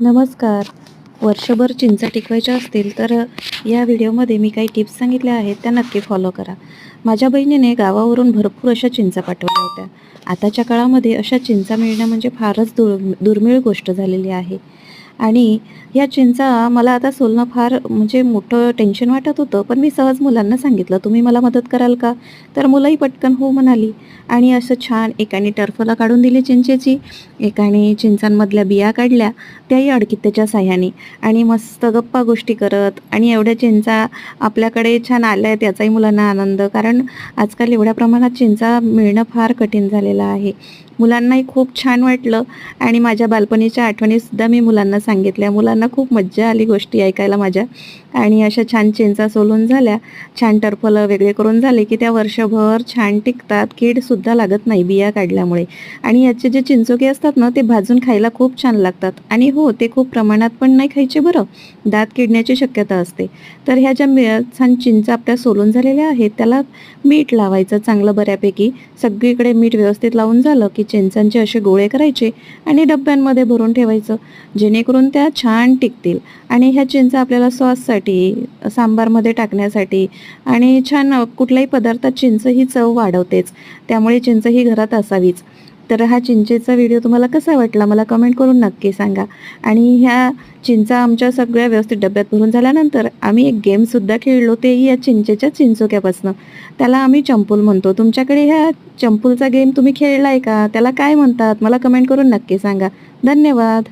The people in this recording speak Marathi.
नमस्कार. वर्षभर चिंच टिकवायच्या असतील तर या व्हिडिओमध्ये मी काही टिप्स सांगितल्या आहेत त्या नक्की फॉलो करा. माझ्या बहिणीने गावावरून भरपूर अशा चिंचा पाठवल्या होत्या. आताच्या काळामध्ये अशा चिंचा मिळणं म्हणजे फारच दुर दुर्मिळ गोष्ट झालेली आहे. आणि या चिंचा मला आता सोलणं फार म्हणजे मोठं टेन्शन वाटत होतं पण मी सहज मुलांना सांगितलं तुम्ही मला मदत कराल का? तर मुलंही पटकन हो म्हणाली. आणि असं छान एकाने टर्फला काढून दिली चिंचेची एकाने चिंचांमधल्या बिया काढल्या त्याही अडकित्याच्या साह्याने. आणि मस्त गप्पा गोष्टी करत आणि एवढ्या चिंचा आपल्याकडे छान आल्या आहेत याचाही मुलांना आनंद. कारण आजकाल एवढ्या प्रमाणात चिंचा मिळणं फार कठीण झालेलं आहे. मुलांनाही खूप छान वाटलं. आणि माझ्या बालपणीच्या आठवणीसुद्धा मी मुलांना सांगितल्या. मुलांना खूप मज्जा आली गोष्टी ऐकायला माझ्या. आणि अशा छान चिंचा सोलून झाल्या. छान टरफलं वेगळे करून झाले की त्या वर्षभर छान टिकतात. कीडसुद्धा लागत नाही बिया काढल्यामुळे. आणि याचे जे चिंचोके असतात ना ते भाजून खायला खूप छान लागतात. आणि हो ते खूप प्रमाणात पण नाही खायचे बरं. दात किडण्याची शक्यता असते. तर ह्या ज्या मि- छान चिंचा आपल्या सोलून झालेल्या आहेत त्याला मीठ लावायचं चांगलं बऱ्यापैकी. सगळीकडे मीठ व्यवस्थित लावून झालं की चिंचांचे असे गोळे करायचे आणि डब्यांमध्ये भरून ठेवायचं. जेणेकरून त्या छान टिकतील. आणि ह्या चिंचा आपल्याला सॉससाठी सांबारमध्ये टाकण्यासाठी आणि छान कुठल्याही पदार्थात चिंच ही चव वाढवतेच. त्यामुळे चिंच ही घरात असावीच. तर हा चिंचेचा व्हिडिओ तुम्हाला कसा वाटला? मला कमेंट करून नक्की सांगा. आणि ह्या चिंचा आमच्या सगळ्या व्यवस्थित डब्यात भरून झाल्यानंतर आम्ही एक गेमसुद्धा खेळलो तेही या चिंचेच्या चिंचोक्यापासनं. त्याला आम्ही चंपूल म्हणतो. तुमच्याकडे ह्या चंपूलचा गेम तुम्ही खेळलाय का? त्याला काय म्हणतात? मला कमेंट करून नक्की सांगा. धन्यवाद.